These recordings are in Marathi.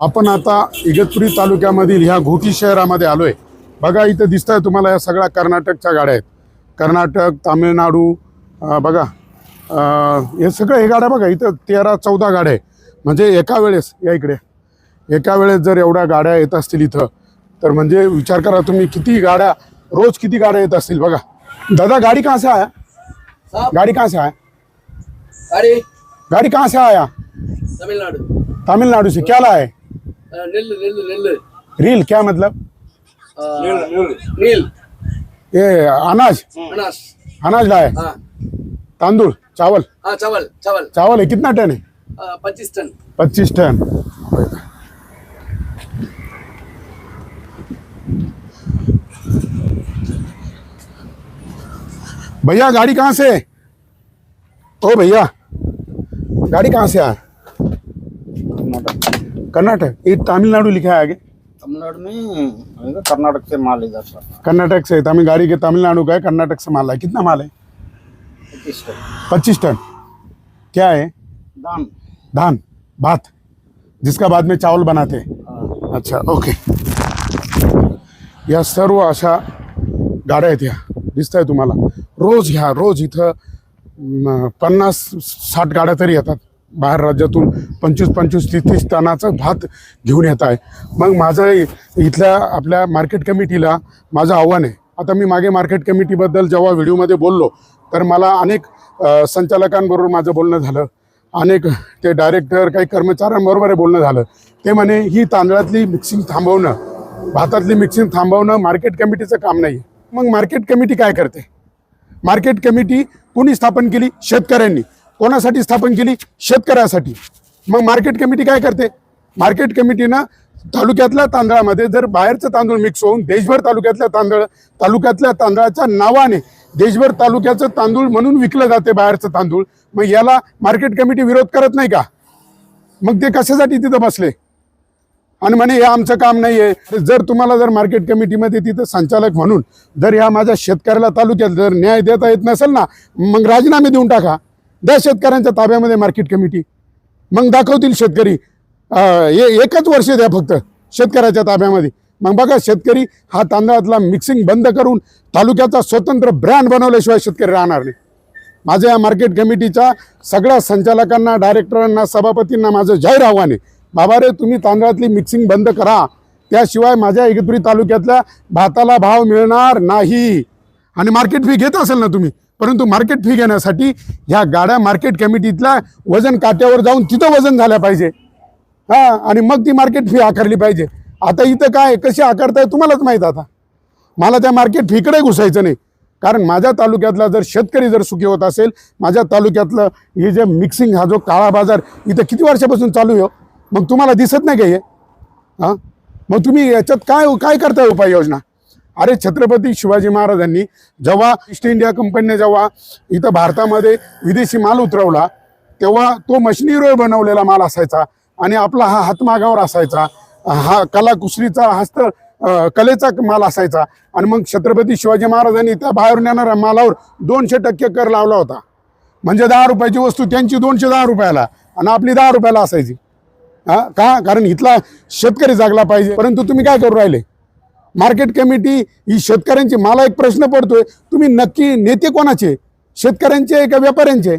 आपण आता इगतपुरी तालुक्यामधील ह्या घोटी शहरामध्ये आलो आहे बघा इथं दिसतंय तुम्हाला या सगळ्या कर्नाटकच्या गाड्या आहेत. कर्नाटक तामिळनाडू बघा हे सगळं हे गाड्या बघा इथं तेरा चौदा गाड्या आहे म्हणजे एका वेळेस या इकडे. एका वेळेस जर एवढ्या गाड्या येत असतील इथं तर म्हणजे विचार करा तुम्ही किती गाड्या रोज किती गाड्या येत असतील बघा. दादा गाडी कहाँ से आया? साहब. गाड़ी कहाँ से आया? अरे गाड़ी कहाँ से आया? तमिलनाडु तमिलनाडु से क्या लाए नील नील नील रील क्या मतलब नील ये अनाज अनास अनाज लाए हाँ तांदूळ चावल हाँ चावल चावल चावल है कितना टन है पच्चीस टन पच्चीस टन भैया गाड़ी कहाँ से है? ओ भैया गाड़ी कहाँ से आया कर्नाटक. ये तमिलनाडु लिखा है आगे. तमिलनाडु में कर्नाटक से माल पर कर्नाटक से तमिल गाड़ी के तमिलनाडु का है कर्नाटक से माल है. कितना माल है? पच्चीस टन। पच्चीस टन. क्या है? दान धान भात जिसका बाद में चावल बनाते हैं। हाँ, अच्छा ओके या सर्व अशा गाड्या आहेत ह्या दिसत आहे तुम्हाला. रोज ह्या रोज इथं पन्नास साठ गाड्या तरी येतात. बाहेर राज्यातून पंचवीस पंचवीस तीस तीस टनाचं भात घेऊन येत आहे. मग माझं इथल्या आपल्या मार्केट कमिटीला माझं आव्हान आहे. आता मी मागे मार्केट कमिटीबद्दल जेव्हा व्हिडिओमध्ये बोललो तर मला अनेक संचालकांबरोबर माझं बोलणं झालं. अनेक ते डायरेक्टर काही कर्मचाऱ्यांबरोबर बोलणं झालं. ते म्हणे ही तांदळातली मिक्सिंग थांबवणं भातातली मिक्सिंग थांबवणं मार्केट कमिटीचं काम नाही मग मार्केट कमिटी काय करते? मार्केट कमिटी कोणी स्थापन केली? शेतकऱ्यांनी. कोणासाठी स्थापन केली? शेतकऱ्यासाठी. मग मार्केट कमिटी काय करते? मार्केट कमिटीनं तालुक्यातल्या तांदळामध्ये जर बाहेरचं तांदूळ मिक्स होऊन देशभर तालुक्यातल्या तांदळ तालुक्यातल्या तांदळाच्या नावाने देशभर तालुक्याचं तांदूळ म्हणून विकलं जाते बाहेरचं तांदूळ मग याला मार्केट कमिटी विरोध करत नाही का? मग ते कशासाठी तिथं बसले? आणि म्हणे हे आमचं काम नाही आहे जर तुम्हाला जर मार्केट कमिटीमध्ये तिथं संचालक म्हणून जर या माझ्या शेतकऱ्याला तालुक्यात जर न्याय देता येत नसेल ना मग राजीनामे देऊन टाका. द्या शेतकऱ्यांच्या ताब्यामध्ये मार्केट कमिटी मग दाखवतील शेतकरी. ए- एकच वर्ष द्या फक्त शेतकऱ्याच्या ताब्यामध्ये. मग बघा शेतकरी हा तांदळातला मिक्सिंग बंद करून तालुक्याचा स्वतंत्र ब्रँड बनवल्याशिवाय शेतकरी राहणार नाही. माझं या मार्केट कमिटीच्या सगळ्या संचालकांना डायरेक्टरांना सभापतींना माझं जाहीर आव्हान आहे. बाबा रे तुम्ही तांदळातली मिक्सिंग बंद करा. त्याशिवाय माझ्या इगतपुरी तालुक्यातल्या भाताला भाव मिळणार नाही. आणि मार्केट फी घेत असेल ना तुम्ही? परंतु मार्केट फी घेण्यासाठी ह्या गाड्या मार्केट कमिटीतल्या वजन काट्यावर जाऊन तिथं वजन झाल्या पाहिजे. हा आणि मग ती मार्केट फी आकारली पाहिजे. आता इथं काय कशी आकारताय तुम्हालाच माहीत आता. मला त्या मार्केट फीकडे घुसायचं नाही. कारण माझ्या तालुक्यातला जर शेतकरी जर सुखी होत असेल माझ्या तालुक्यातलं हे जे मिक्सिंग हा जो काळा बाजार इथं किती वर्षापासून चालू आहे हो? मग तुम्हाला दिसत नाही का हे? हां? मग तुम्ही याच्यात काय काय करताय उपाययोजना? अरे छत्रपती शिवाजी महाराजांनी जेव्हा ईस्ट इंडिया कंपनीने जेव्हा इथं भारतामध्ये विदेशी माल उतरवला तेव्हा तो मशिनीवर बनवलेला माल असायचा आणि आपला हा हातमागावर असायचा. हा कलाकुसरीचा हस्त कलेचा माल असायचा आणि मग छत्रपती शिवाजी महाराजांनी त्या बाहेरून येणाऱ्या मालावर दोनशे टक्के कर लावला होता. म्हणजे दहा रुपयाची वस्तू त्यांची दोनशे दहा रुपयाला आणि आपली दहा रुपयाला असायची. हा का? कारण इथला शेतकरी जागला पाहिजे. परंतु तुम्ही काय करू राहिले? मार्केट कमिटी ही शेतकऱ्यांची मला एक प्रश्न पडतोय तुम्ही नक्की नेते कोणाचे? शेतकऱ्यांचे का व्यापाऱ्यांचे?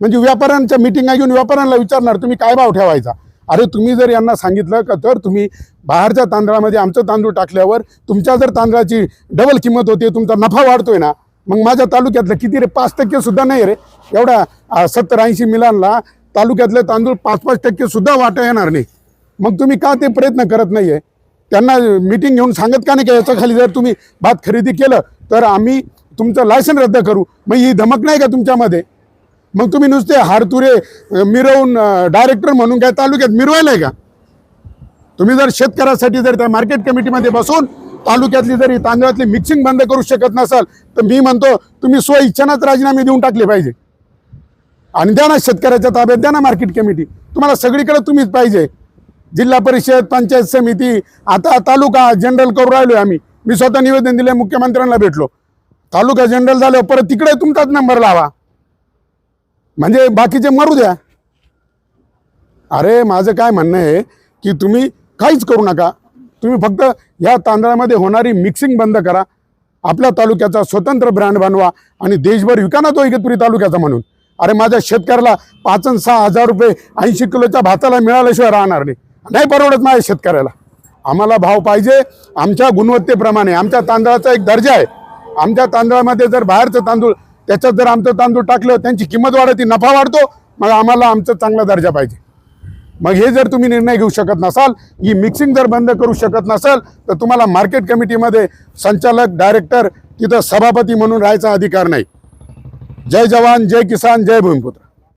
म्हणजे व्यापाऱ्यांच्या मिटिंगा घेऊन व्यापाऱ्यांना विचारणार तुम्ही काय भाव ठेवायचा? अरे तुम्ही जर यांना सांगितलं का तर तुम्ही बाहेरच्या तांदळामध्ये आमचं तांदूळ टाकल्यावर तुमच्या जर तांदळाची डबल किंमत होते तुमचा नफा वाढतोय ना मग माझ्या तालुक्यातलं किती रे पाच टक्के सुद्धा नाही रे. एवढ्या सत्तर ऐंशी मिलांना तालुक्यातले तांदूळ पाच पाच टक्के सुद्धा वाटा येणार नाही. मग तुम्ही का ते प्रयत्न करत नाही आहे त्यांना मिटिंग घेऊन सांगत का नाही का याच्या खाली जर तुम्ही भात खरेदी केलं तर आम्ही तुमचं लायसन रद्द करू. मग ही धमक नाही का तुमच्यामध्ये? मग तुम्ही नुसते हारतुरे मिरवून डायरेक्टर म्हणून काय तालुक्यात मिरवायला आहे का? तुम्ही जर शेतकऱ्यासाठी जर त्या मार्केट कमिटीमध्ये बसून तालुक्यातली जर ही तांदळातली मिक्सिंग बंद करू शकत नसाल तर मी म्हणतो तुम्ही स्व इच्छानाच राजीनामे देऊन टाकले पाहिजे. आणि द्या ना शेतकऱ्याच्या ताब्यात द्या ना मार्केट कमिटी तुम्हाला सगळीकडे तुम्हीच पाहिजे. जिल्हा परिषद पंचायत समिती आता तालुका जनरल करू राहिलोय आम्ही. मी स्वतः निवेदन दिले मुख्यमंत्र्यांना भेटलो. तालुका जनरल झाल्यावर परत तिकडे तुमचाच नंबर लावा. म्हणजे बाकीचे मरू द्या. अरे माझं काय म्हणणं आहे की तुम्ही काहीच करू नका. तुम्ही फक्त या तांदळामध्ये होणारी मिक्सिंग बंद करा. आपल्या तालुक्याचा स्वतंत्र ब्रँड बनवा आणि देशभर विकाना तो इगतपुरी तालुक्याचा म्हणून. अरे माझ्या शेतकऱ्याला पाच सहा हजार रुपये ऐंशी किलोच्या भाताला मिळाल्याशिवाय राहणार नाही. नाही परवडत माझ्या शेतकऱ्याला. आम्हाला भाव पाहिजे आमच्या गुणवत्तेप्रमाणे आमच्या तांदळाचा एक दर्जा आहे. आमच्या तांदळामध्ये जर बाहेरचं तांदूळ त्याच्यात जर आमचं तांदूळ टाकलं त्यांची किंमत वाढते नफा वाढतो मग आम्हाला आमचा चांगला दर्जा पाहिजे. मग हे जर तुम्ही निर्णय घेऊ शकत नसाल ही मिक्सिंग जर बंद करू शकत नसाल तर तुम्हाला मार्केट कमिटीमध्ये संचालक डायरेक्टर तिथं सभापती म्हणून राहायचा अधिकार नाही. जय जवान जय किसान जय भूमिपुत्र.